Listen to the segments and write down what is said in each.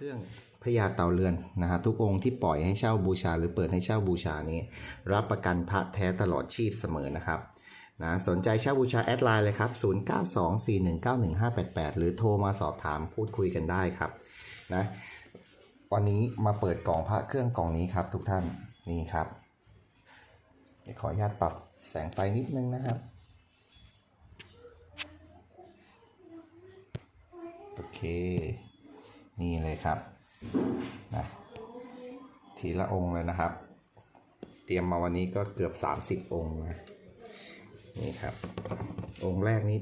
เครื่องพญาเต่าเรือนนะฮะทุกองค์ที่ปล่อยให้เช่าบูชา หรือเปิดให้เช่าบูชานี้ รับประกันพระแท้ตลอดชีพเสมอนะครับนะสนใจเช่าบูชาแอดไลน์เลยครับ 0924191588 หรือโทรมาสอบถามพูดคุยกันได้ครับนะวันนี้มาเปิดกล่องพระเครื่องกล่องนี้ครับ ทุกท่านนี่ครับเดี๋ยวขออนุญาตปรับแสงไฟนิดนึงนะครับโอเค นี่เลยครับนะทีละองค์เลยนะครับ เตรียมมาวันนี้ก็เกือบ 30 องค์นะนี่ครับ องค์แรกนี้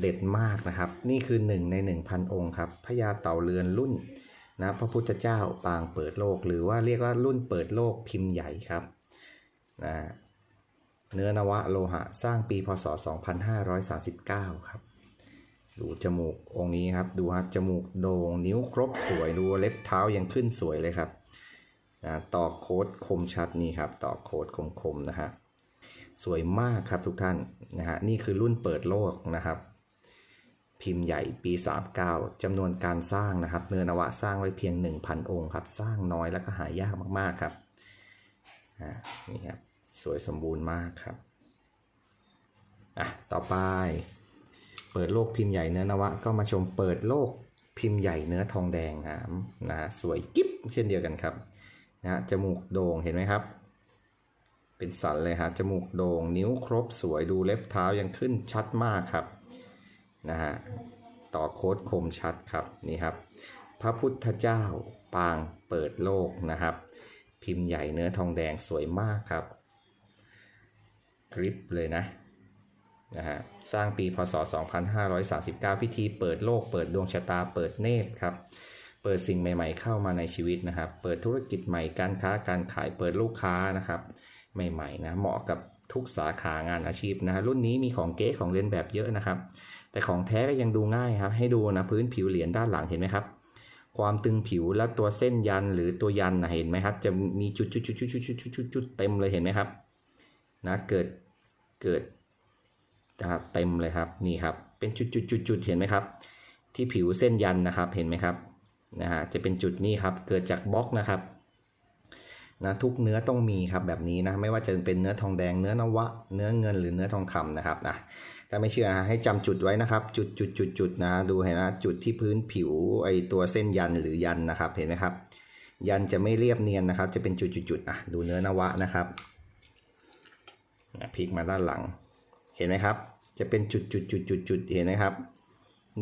เด็ดมากนะครับ นี่คือหนึ่งใน 1,000 องค์ครับพญาเต่าเรือนรุ่นนะพระพุทธเจ้าปางเปิดโลก หรือว่าเรียกว่ารุ่นเปิดโลกพิมพ์ใหญ่ครับนะเนื้อนวะโลหะสร้างปีพศ 2539 ครับ ดูจมูกองนี้ครับ ดูฮะจมูกโด่งนิ้วครบสวยดูเล็บเท้ายังขึ้นสวยเลยครับนะต่อโค้ดคมชัดนี่ครับ ต่อโค้ดคมคมๆนะฮะสวยมากครับทุกท่านนะฮะนี่คือรุ่นเปิดโลกนะครับ พิมพ์ใหญ่ปี 39จำนวนการสร้างนะครับ เนื้อนวะสร้างไว้เพียง 1,000 องค์ครับ สร้างน้อยแล้วก็หายากมากๆครับอ่านี่ครับสวยสมบูรณ์มากครับอะต่อไป เปิดโลกพิมพ์ใหญ่เนื้อนวะ ก็มาชมเปิดโลกพิมพ์ใหญ่เนื้อทองแดงนะนะสวยกิ๊บเช่นเดียวกันครับนะจมูกโด่งเห็นไหมครับ เป็นสันเลยฮะจมูกโด่งนิ้วครบสวยดูเล็บเท้ายังขึ้นชัดมากครับนะฮะต่อโค้ดคมชัดครับนี่ครับ พระพุทธเจ้าปางเปิดโลกนะครับ พิมพ์ใหญ่เนื้อทองแดงสวยมากครับกริปเลยนะ นะฮะสร้างปีพศ 2539 พิธีเปิดโลกเปิดดวงชะตาเปิดเนตรครับ เปิดสิ่งใหม่ๆเข้ามาในชีวิตนะครับ เปิดธุรกิจใหม่การค้าการขายเปิดลูกค้านะครับ ใหม่ๆนะเหมาะกับทุกสาขางานอาชีพนะรุ่นนี้มีของเก๊ของเล่นแบบเยอะนะครับ แต่ของแท้ก็ยังดูง่ายครับ ให้ดูนะพื้นผิวเหรียญด้านหลังเห็นไหมครับ ความตึงผิวและตัวเส้นยันหรือตัวยันนะเห็นไหมครับ จะมีจุดๆๆๆๆๆเต็มเลยเห็นไหมครับนะเกิดเกิด นะครับเต็มเลยครับนี่ครับเป็นจุดๆๆเห็นไหมครับ ที่ผิวเส้นยันนะครับเห็นไหมครับนะฮะจะเป็นจุดนี้ครับเกิดจากบล็อกนะครับนะทุกเนื้อต้องมีครับแบบนี้นะไม่ว่าจะเป็นเนื้อทองแดงเนื้อนวะ เนื้อเงินหรือเนื้อทองคำนะครับนะถ้าไม่เชื่อนะให้จำจุดไว้นะครับ จุดจุดจุดจุดนะดูเห็นนะจุดที่พื้นผิวไอตัวเส้นยันหรือยันนะครับเห็นไหมครับ ยันจะไม่เรียบเนียนนะครับ จะเป็นจุดๆๆอะดูเนื้อนวะนะครับนะพลิกมาด้านหลัง เห็นไหมครับ จะเป็นจุดจุดจุดจุดจุดเห็นไหมครับ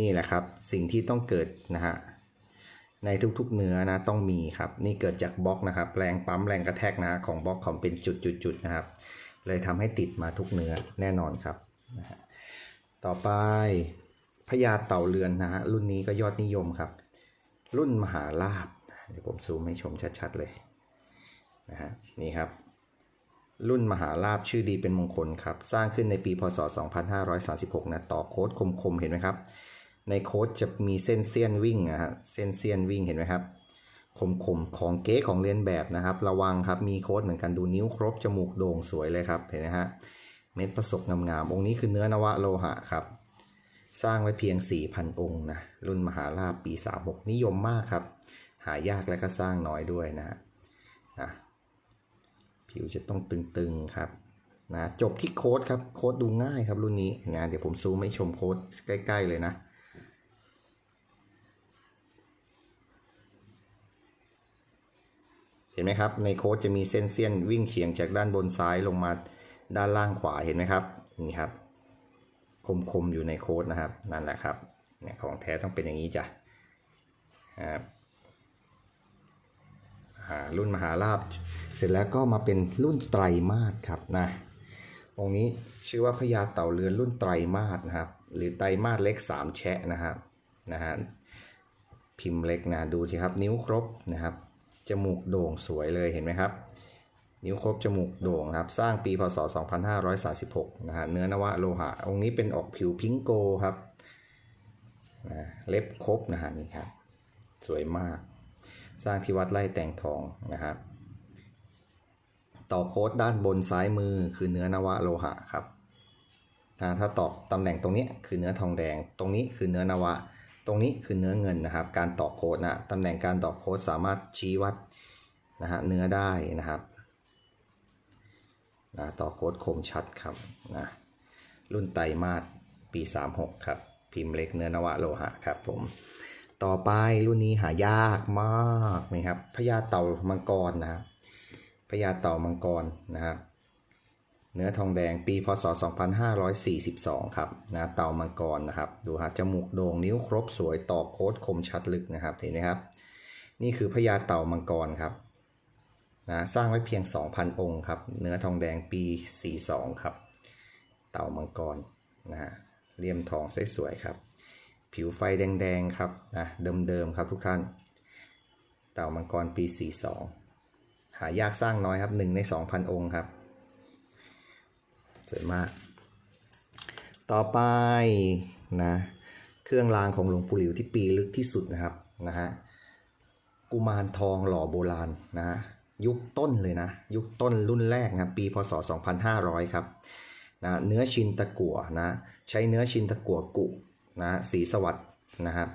นี่แหละครับสิ่งที่ต้องเกิดนะฮะในทุกๆเนื้อนะต้องมีครับ นี่เกิดจากบล็อกนะครับแรงปั๊มแรงกระแทกนะของบล็อกของเป็นจุดจุดจุดนะครับ เลยทำให้ติดมาทุกเนื้อแน่นอนครับนะฮะต่อไปพญาเต่าเรือนนะฮะรุ่นนี้ก็ยอดนิยมครับ รุ่นมหาลาบเดี๋ยวผมซูมให้ชมชัดๆเลยนะฮะนี่ครับ รุ่นมหาลาบชื่อดีเป็นมงคลครับ สร้างขึ้นในปีพศ 2536 นะ ต่อโค้ดคมๆ เห็นไหมครับ ในโค้ดจะมีเส้นเสี้ยนวิ่งนะฮะเส้นเสี้ยนวิ่งเห็นไหมครับ คมๆ ของเก๊ของเลียนแบบนะครับ ระวังครับ มีโค้ดเหมือนกันดูนิ้วครบ จมูกโด่งสวยเลยครับ เห็นไหมฮะ เม็ดประสบงามๆ องค์นี้คือเนื้อนวะโลหะครับ สร้างไว้เพียง 4,000 องค์นะ รุ่นมหาลาบปี 36 นิยมมากครับ หายากและก็สร้างน้อยด้วยนะฮะ ผิวจะต้องตึงๆครับนะจบที่โค้ดครับโค้ดดูง่ายครับรุ่นนี้งานเดี๋ยวผมซูมให้ชมโค้ดใกล้ ๆ เลยนะเห็นไหมครับในโค้ดจะมีเส้นเสี้ยนวิ่งเฉียงจากด้านบนซ้ายลงมาด้านล่างขวาเห็นไหมครับนี่ครับ คมๆอยู่ในโค้ดนะครับนั่นแหละครับเนี่ยของแท้ต้องเป็นอย่างนี้จ้ะครับอ่า รุ่นมหาลาบเสร็จแล้วก็มาเป็นรุ่นไตรมาสครับนะองค์นี้ชื่อว่าพญาเต่าเรือนรุ่นไตรมาสนะครับ หรือไตรมาสเล็กสามแชะนะครับนะฮะพิมพ์เล็กนะดูสิครับนิ้วครบนะครับจมูกโด่งสวยเลยเห็นไหมครับ นิ้วครบจมูกโด่งครับ สร้างปีพศ 2536นะฮะเนื้อนวะโลหะ องค์นี้เป็นออกผิวพิงโกครับนะเล็บครบนะฮะนี่ครับ สวยมาก สร้างที่วัดไร่แต่งทองนะครับ ต่อโค้ดด้านบนซ้ายมือคือเนื้อนวะโลหะครับถ้าตอกตำแหน่งตรงนี้คือเนื้อทองแดง ตรงนี้คือเนื้อนวะ ตรงนี้คือเนื้อเงินนะครับ การตอกโค้ดนะตำแหน่งการตอกโค้ดสามารถชี้วัดนะฮะเนื้อได้นะครับนะตอกโค้ดคมชัดครับนะรุ่นไตรมาสปี 36 ครับ พิมพ์เล็กเนื้อนวะโลหะครับผม ต่อไปรุ่นนี้หายากมากนะครับพญาเต่ามังกรนะครับพญาเต่ามังกรนะครับเนื้อทองแดงปีพศ 2542 ครับนะเต่ามังกรนะครับ ดูฮะจมูกโด่งนิ้วครบสวยตอกโค้ดคมชัดลึกนะครับเห็นไหมครับ นี่คือพญาเต่ามังกรครับนะสร้างไว้เพียง 2,000 องค์ครับ เนื้อทองแดงปี 42 ครับ เต่ามังกรนะฮะเลี่ยมทองสวยๆครับ ผิวไฟแดงๆครับนะเดิมๆครับทุกท่าน เต่ามังกรปี 42 หายากสร้างน้อยครับ1ใน 2,000 องค์ครับ สวยมาก ต่อไปนะเครื่องรางของหลวงปู่หลิวที่ปีลึกที่สุดนะครับนะฮะกุมารทองหล่อโบราณนะยุคต้นเลยนะ ยุคต้นรุ่นแรกนะปีพศ 2500 ครับนะเนื้อชินตะกั่วนะใช้เนื้อชินตะกั่วกุ นะสีสวัสด์นะครับ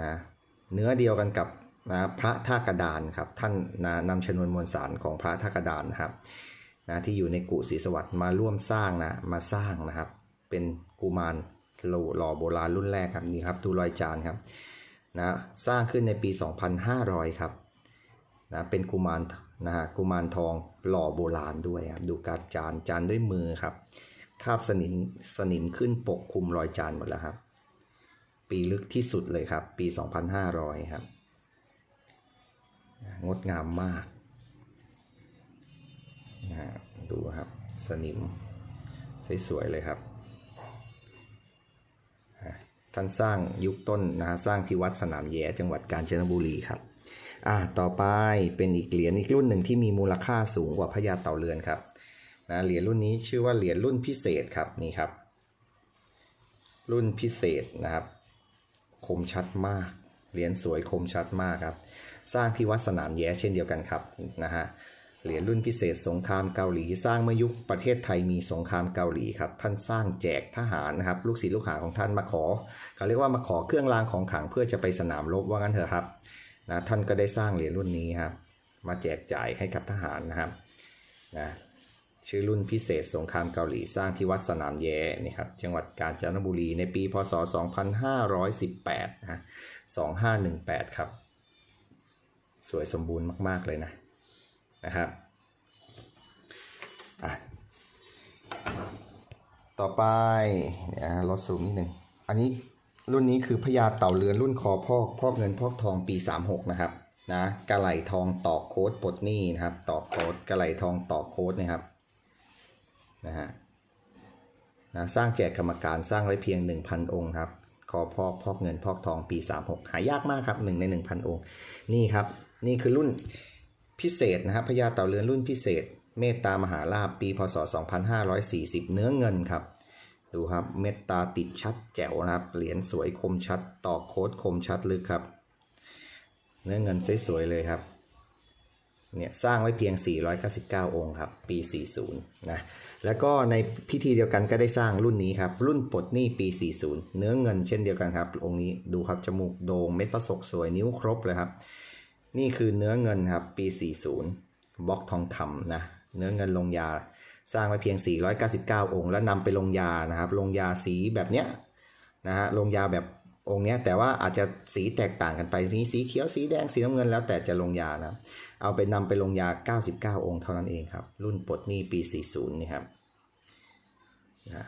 นะเนื้อเดียวกันกับนะพระท่ากระดานครับท่านนะนำชนวนมวลสารของพระท่ากระดานนะครับนะที่อยู่ในกุศรีสวัสดิ์มาร่วมสร้างนะมาสร้างนะครับ เป็นกุมารหล่อหล่อโบราณรุ่นแรกครับนี่ครับดูรอยจานครับนะสร้างขึ้นในปี 2500 ครับนะเป็นกุมารนะฮะกุมารทองหล่อโบราณด้วยครับดูการจานจานด้วยมือครับ คาบสนิมสนิมขึ้นปกคลุมรอยจานหมดแล้วครับ ปีลึกที่สุดเลยครับ ปี 2500 ครับ งดงามมากนะดูครับ สนิม สวยๆเลยครับ ท่านสร้างยุคต้นนะสร้างที่วัดสนามแย้จังหวัดกาญจนบุรีครับอ่าต่อไปเป็นอีกเหรียญอีกรุ่นหนึ่งที่มีมูลค่าสูงกว่าพญาเต่าเรือนครับ นะเหรียญรุ่นนี้ชื่อว่าเหรียญรุ่นพิเศษครับนี่ครับ รุ่นพิเศษนะครับ คมชัดมาก เหรียญสวยคมชัดมากครับ สร้างที่วัดสนามแย้เช่นเดียวกันครับนะฮะเหรียญรุ่นพิเศษสงครามเกาหลี สร้างเมื่อยุคประเทศไทยมีสงครามเกาหลีครับท่านสร้างแจกทหารนะครับ ลูกศิษย์ลูกหาของท่านมาขอเขาเรียกว่ามาขอเครื่องรางของขลังเพื่อจะไปสนามรบว่างั้นเถอะครับนะท่านก็ได้สร้างเหรียญรุ่นนี้ครับมาแจกจ่ายให้กับทหารนะครับนะ ชื่อรุ่นพิเศษสงครามเกาหลีสร้างที่วัดสนามแย้นี่ครับจังหวัดกาญจนบุรีในปีพศ 2518นะ2518 ครับ สวยสมบูรณ์มาก ๆ เลยนะนะครับอะต่อไปเนี่ยลดซูมนิดหนึ่งอันนี้รุ่นนี้คือพญาเต่าเรือนรุ่นคอพอกพอกเงินพอกทองปี 36 นะครับนะกระไหลทองตอกโค้ดปลดหนี้นะครับตอกโค้ดกระไหลทองตอกโค้ดนะครับ นะฮะนะสร้างแจกกรรมการสร้างไว้เพียง 1,000 องค์ครับคอพอกพอกเงินพอกทองปี 36 หายากมากครับ1ใน 1,000 องค์ นี่ครับ นี่คือรุ่นพิเศษนะครับพญาเต่าเรือนรุ่นพิเศษ เมตตามหาลาภปีพศ 2540 เนื้อเงินครับ ดูครับเมตตาติดชัดแจ๋วนะครับ เหรียญสวยคมชัด ตอกโค้ดคมชัดลึกครับ เนื้อเงินสวยๆเลยครับ เนี่ยสร้างไว้เพียง 499 องค์ครับ ปี 40 นะ แล้วก็ในพิธีเดียวกันก็ได้สร้างรุ่นนี้ครับ รุ่นปลดหนี้ปี 40 เนื้อเงินเช่นเดียวกันครับ องค์นี้ดูครับ จมูกโด่งเม็ดประสกสวยนิ้วครบเลยครับ นี่คือเนื้อเงินครับ ปี 40 บล็อกทองคำนะ เนื้อเงินลงยา สร้างไว้เพียง 499 องค์ แล้วนำไปลงยานะครับ ลงยาสีแบบเนี้ยนะฮะ ลงยาแบบ องค์เนี้ยแต่ว่าอาจจะสีแตกต่างกันไปมีสีเขียวสีแดงสีน้ำเงินแล้วแต่จะลงยานะเอาไปนำไปลงยา 99 องค์เท่านั้นเองครับ รุ่นปลดหนี้ปี 40 นี่ครับนะ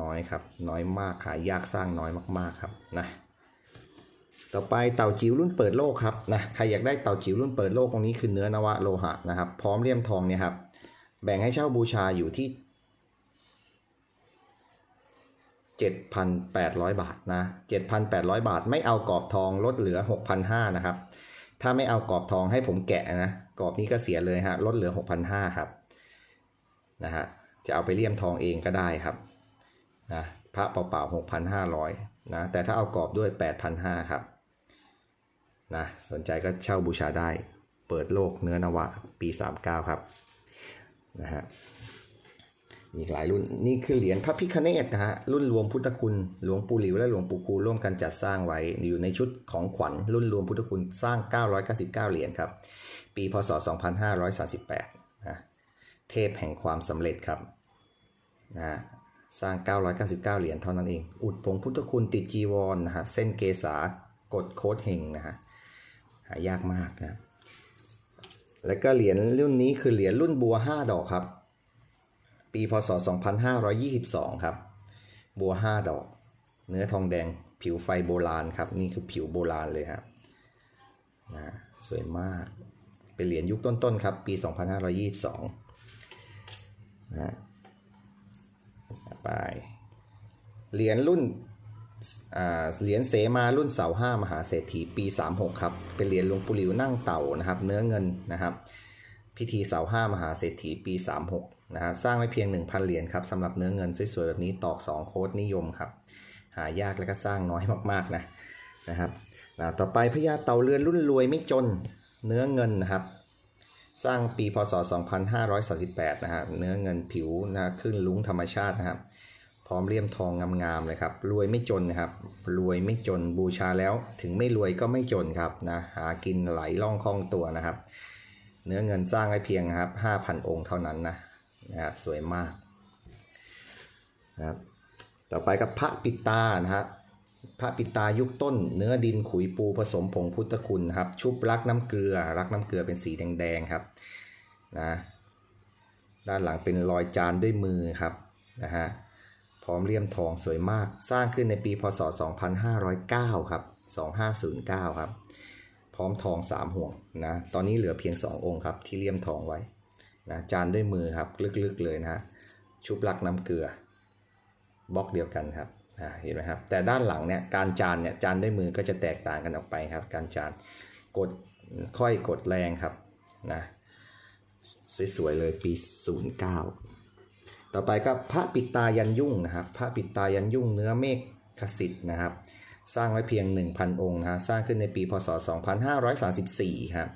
น้อยครับ น้อยมากขายยากสร้างน้อยมากๆครับนะต่อไปเต่าจิ๋วรุ่นเปิดโลกครับนะใครอยากได้เต่าจิ๋วรุ่นเปิดโลกตรงนี้คือเนื้อนวะโลหะนะครับ พร้อมเลี่ยมทองเนี่ยครับแบ่งให้เช่าบูชาอยู่ที่ 7,800 บาทนะ 7,800 บาท ไม่เอากรอบทองลดเหลือ 6,500นะครับ ถ้าไม่เอากรอบทองให้ผมแกะนะ กรอบนี้ก็เสียเลยฮะ ลดเหลือ 6,500ครับ นะฮะ จะเอาไปเลี่ยมทองเองก็ได้ครับ นะ พระเปล่าๆ 6,500นะ แต่ถ้าเอากรอบด้วย 8,500ครับ นะ สนใจก็เช่าบูชาได้ เปิดโลกเนื้อนวะ ปี 39 ครับ นะฮะ อีกหลายรุ่นนี่คือเหรียญพระพิคเนตนะฮะรุ่นรวมพุทธคุณหลวงปู่หลิวและหลวงปู่คูร่วมกันจัดสร้างไว้อยู่ในชุดของขวัญรุ่นรวมพุทธคุณสร้าง 999 เหรียญครับ ปีพศ 2538นะเทพแห่งความสำเร็จครับนะสร้าง 999 เหรียญเท่านั้นเอง อุดผงพุทธคุณติดจีวรนะฮะเส้นเกษากดโค้ดเฮงนะฮะหายากมากนะแล้วก็เหรียญรุ่นนี้คือเหรียญรุ่นบัว 5 ดอกครับ ปีพศ 2522 ครับบัว 5 ดอก เนื้อทองแดงผิวไฟโบราณครับ นี่คือผิวโบราณเลยครับนะสวยมาก เป็นเหรียญยุคต้นๆ ครับ ปี 2522 นะไปเหรียญรุ่นเหรียญเสมารุ่นเสาห้ามหาเศรษฐีปี 36 ครับ เป็นเหรียญหลวงปู่หลิวนั่งเต่านะครับ เนื้อเงินนะครับ พิธีเสาห้ามหาเศรษฐีปี 36 นะครับสร้างไว้เพียง 1,000 เหรียญครับสำหรับเนื้อเงินสวยๆแบบนี้ตอก 2 โค้ดนิยมครับ หายากและก็สร้างน้อยมากๆนะนะครับนะต่อไปพญาเต่าเรือนรุ่นรวยไม่จนเนื้อเงินนะครับ สร้างปีพศ 2538 นะฮะเนื้อเงินผิวนะขึ้นลุ้งธรรมชาตินะครับ พร้อมเลี่ยมทองงามๆเลยครับรวยไม่จนนะครับรวยไม่จนบูชาแล้วถึงไม่รวยก็ไม่จนครับนะหากินไหลล่องคล่องตัวนะครับ เนื้อเงินสร้างไว้เพียงครับ5,000 องค์เท่านั้นนะ นะครับสวยมากนะครับต่อไปกับพระปิตานะฮะพระปิตายุคต้น เนื้อดินขุยปูผสมผงพุทธคุณครับ ชุบรักน้ำเกลือ รักน้ำเกลือเป็นสีแดงๆครับนะด้านหลังเป็นรอยจานด้วยมือครับนะฮะพร้อมเลี่ยมทองสวยมาก สร้างขึ้นในปีพศ 2509 ครับ 2509 ครับ พร้อมทอง 3 ห่วงนะ ตอนนี้เหลือเพียง 2 องค์ครับ ที่เลี่ยมทองไว้ นะจานด้วยมือครับลึกๆเลยนะชุบลักน้ำเกลือบล็อกเดียวกันครับเห็นไหมครับ แต่ด้านหลังเนี่ยการจานเนี่ยจานด้วยมือก็จะแตกต่างกันออกไปครับ การจานกดค่อยกดแรงครับนะสวยๆเลยปี 09 ต่อไปก็พระปิตายันยุ่งนะครับพระปิตายันยุ่งเนื้อเมฆขสิทธ์นะครับ สร้างไว้เพียง 1,000 องค์นะฮะสร้างขึ้นในปีพศ 2534 ครับ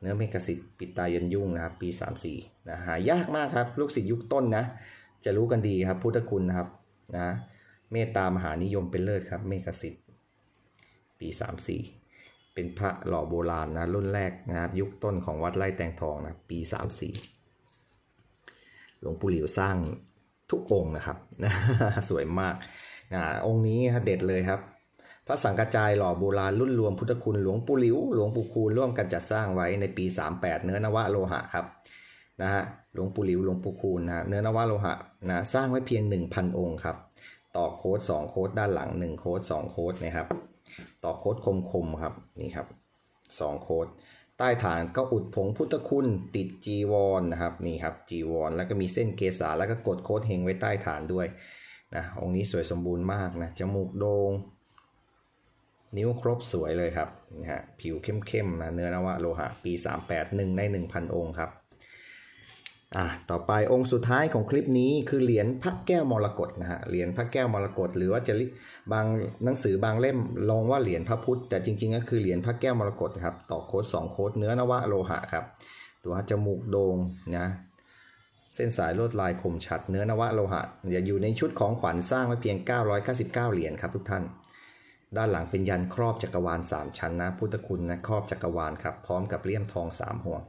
เนื้อเมฆสิทธิ์ปิดตายันยุ่งนะครับ ปี 34นะหายากมากครับ ลูกศิษย์ยุคต้นนะ จะรู้กันดีครับพุทธคุณนะครับนะเมตตามหานิยมเป็นเลิศครับ เมฆสิทธิ์ปี 34 เป็นพระหล่อโบราณนะรุ่นแรกนะครับ ยุคต้นของวัดไร่แตงทองนะปี 34 หลวงปู่หลิวสร้างทุกองนะครับ สวยมากอ่าองค์นี้เด็ดเลยครับ พระสังกระจายหล่อโบราณรุ่นรวมพุทธคุณหลวงปู่หลิว หลวงปู่คูณร่วมกันจัดสร้างไว้ในปี 38 เนื้อนวะโลหะครับนะฮะหลวงปู่หลิวหลวงปู่คูณนะเนื้อนวะโลหะนะสร้างไว้เพียง 1,000 องค์ครับต่อโค้ด2โค้ดด้านหลัง 1 โค้ด2โค้ดนะครับต่อโค้ดคมๆครับนี่ครับ2โค้ดใต้ฐานก็อุดผงพุทธคุณติดจีวรนนะครับนี่ครับจีวร แล้วก็มีเส้นเกษาแล้วก็กดโค้ดเฮงไว้ใต้ฐานด้วยนะองค์นี้สวยสมบูรณ์มากนะจมูกโดง่ง นิ้วครบสวยเลยครับนะฮะผิวเข้มๆนะเนื้อนวะโลหะปี 38 1ใน 1,000 องค์ครับอะต่อไปองค์สุดท้ายของคลิปนี้คือเหรียญพระแก้วมรกตนะฮะเหรียญพระแก้วมรกตหรือว่าจะบางหนังสือบางเล่มลงว่าเหรียญพระพุทธ แต่จริงๆก็คือเหรียญพระแก้วมรกตครับต่อโค้ด2โค้ดเนื้อนวะโลหะครับตัวจมูกโด่งนะเส้นสายลวดลายคมชัดเนื้อนวะโลหะอย่าอยู่ในชุดของขวัญสร้างไว้เพียง 999 เหรียญครับทุกท่าน ด้านหลังเป็นยันครอบจักรวาล 3 ชั้นนะพุทธคุณนะครอบจักรวาลครับพร้อมกับเลี่ยมทอง 3 ห่วง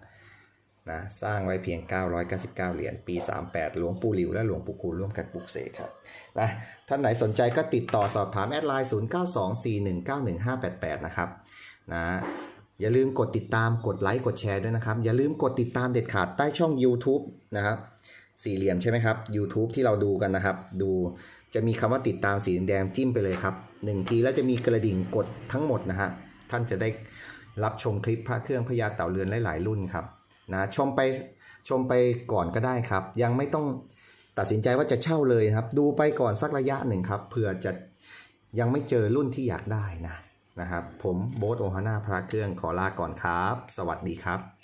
นะสร้างไว้เพียง 999 เหรียญปี 38 หลวงปู่หลิวและหลวงปู่คูณร่วมกันปลุกเสกครับนะท่านไหนสนใจก็ติดต่อสอบถามแอดไลน์ 0924191588 นะครับนะอย่าลืมกดติดตามกดไลค์กดแชร์ด้วยนะครับ อย่าลืมกดติดตามเด็ดขาดใต้ช่อง YouTube นะครับสี่เหลี่ยมใช่ไหมครับ YouTube ที่เราดูกันนะครับ ดูจะมีคำว่าติดตามสีแดงจิ้มไปเลยครับ หนึ่งทีแล้วจะมีกระดิ่งกดทั้งหมดนะฮะท่านจะได้รับชมคลิปพระเครื่องพญาเต่าเรือนหลายๆรุ่นครับนะชมไปชมไปก่อนก็ได้ครับ ยังไม่ต้องตัดสินใจว่าจะเช่าเลยครับ ดูไปก่อนสักระยะหนึ่งครับเผื่อจะยังไม่เจอรุ่นที่อยากได้นะนะครับ ผมโบ๊ทโอฮาน่าพระเครื่องขอลาก่อนครับ สวัสดีครับ